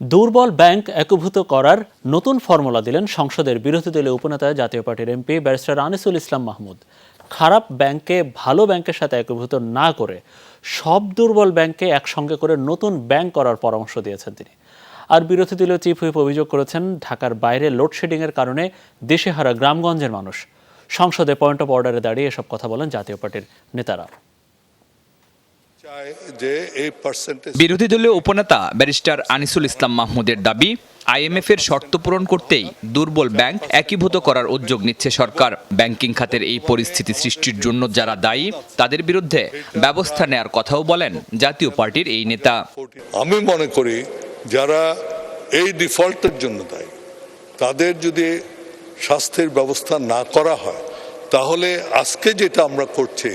দুর্বল ব্যাংক একভূত করার নতুন ফর্মুলা দিলেন সংসদের বিরোধী দলীয় উপনেতা জাতীয় পার্টির এমপি ব্যারিস্টার আনিসুল ইসলাম মাহমুদ। খারাপ ব্যাংকে ভালো ব্যাংকের সাথে একভূত না করে সব দুর্বল ব্যাংককে একসঙ্গে করে নতুন ব্যাংক করার পরামর্শ দিয়েছেন তিনি। আর বিরোধী দলীয় চিফ হুইপ অভিযোগ করেছেন, ঢাকার বাইরে লোডশেডিংয়ের কারণে দেশেহারা গ্রামগঞ্জের মানুষ। সংসদে পয়েন্ট অফ অর্ডারে দাঁড়িয়ে এসব কথা বলেন জাতীয় পার্টির নেতারা চায় যে এই পার্সেন্টেজ বিরোধী দলীয় উপনেতা ব্যারিস্টার আনিসুল ইসলাম মাহমুদের দাবি আইএমএফ এর শর্ত পূরণ করতেই দুর্বল ব্যাংক একীভূত করার উদ্যোগ নিচ্ছে সরকার। ব্যাংকিং খাতের এই পরিস্থিতি সৃষ্টির জন্য যারা দায়ী তাদের বিরুদ্ধে ব্যবস্থা নেয়ার কথাও বলেন জাতীয় পার্টির এই নেতা। আমি মনে করি যারা এই ডিফল্টের জন্য দায়ী তাদের যদি স্বাস্থ্যের ব্যবস্থা না করা হয় তাহলে আজকে যেটা আমরা করছি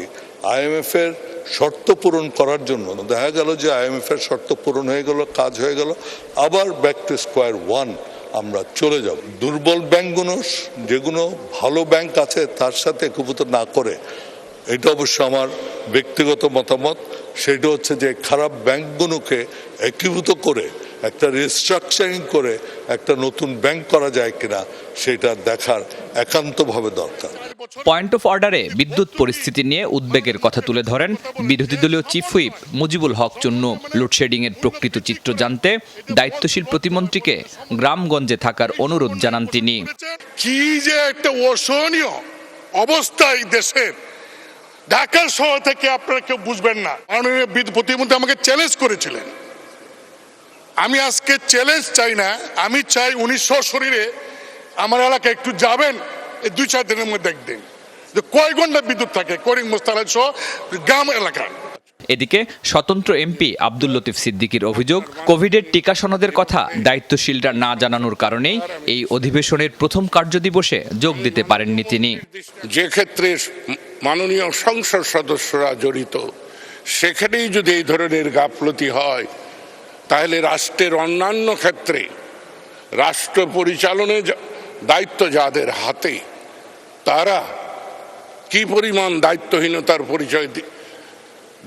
আইএমএফ এর শর্ত পূরণ করার জন্য। দেখা গেল যে আইএমএফ এর শর্ত পূরণ হয়ে গেল, কাজ হয়ে গেল। আবার ব্যাক টু স্কোয়ার ওয়ান আমরা চলে যাব। দুর্বল ব্যাংকগুলো, যেগুলো ভালো ব্যাংক আছে, তার সাথে একীভূত না করে, এটা অবশ্য আমার ব্যক্তিগত মতামত। সেটা হচ্ছে যে খারাপ ব্যাংকগুলোকে একীভূত করে একটা রিস্ট্রাকচারিং করে একটা নতুন ব্যাংক করা যায় কিনা সেটা দেখার একান্তভাবে দরকার। পয়েন্ট অফ অর্ডারে বিদ্যুৎ পরিস্থিতি নিয়ে উদ্বেগের কথা তুলে ধরেন বিরোধী দলীয় chief whip Mujibul Haque Chunnu. Load shedding এর প্রকৃত চিত্র জানতে দায়িত্বশীল প্রতিমন্ত্রীকে গ্রামগঞ্জে থাকার অনুরোধ জানান তিনি। কি যে একটা অসহনীয় অবস্থা এই দেশের। ঢাকার শহর থেকে আপনারা কেউ বুঝবেন না। মাননীয় প্রতিমন্ত্রী আমাকে চ্যালেঞ্জ করেছিলেন। আমি আজকে চ্যালেঞ্জ চাই না আমি চাই উনি শরীরে আমার এলাকায় একটু যাবেন এই দুই চার দিনের মধ্যে দেখবেন যে কয় ঘণ্টা বিদ্যুৎ থাকে? করিম মোস্তালান সহ গ্রাম এলাকা এদিকে স্বতন্ত্র এমপি আব্দুল লতিফ সিদ্দিকীর অভিযোগ কোভিডের টিকা সনদের কথা দায়িত্বশীলরা না জানানোর কারণেই এই অধিবেশনের প্রথম কার্যদিবসে যোগ দিতে পারেননি তিনি। যে ক্ষেত্রে মাননীয় সংসদ সদস্যরা জড়িত সেখানেই যদি এই ধরনের গাফলতি হয় তাহলে রাষ্ট্রের অন্যান্য ক্ষেত্রে রাষ্ট্র পরিচালনের দায়িত্ব যাদের হাতে, তারা কি পরিমাণ দায়িত্বহীনতার পরিচয়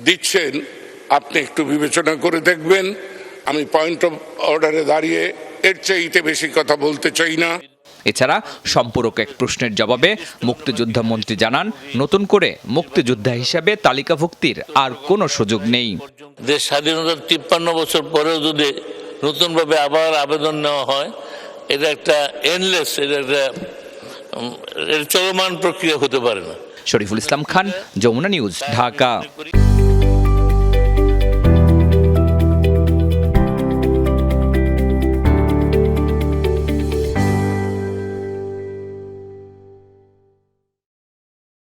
দিচ্ছেন আপনি একটু বিবেচনা করে দেখবেন। আমি পয়েন্ট অফ অর্ডারে দাঁড়িয়ে এর চাইতে বেশি কথা বলতে চাই না। এছাড়া সম্পূরক এক প্রশ্নের জবাবে মুক্তিযোদ্ধা মন্ত্রী জানান নতুন করে মুক্তিযোদ্ধা হিসাবে তালিকাভুক্তির আর কোনো সুযোগ নেই। দেশ স্বাধীনতার তিপ্পান্ন বছর পরেও যদি নতুনভাবে আবার আবেদন নেওয়া হয় এটা একটা এনলেস এটা একটা চলমান প্রক্রিয়া হতে পারে না। শরীফুল ইসলাম খান যমুনা নিউজ ঢাকা।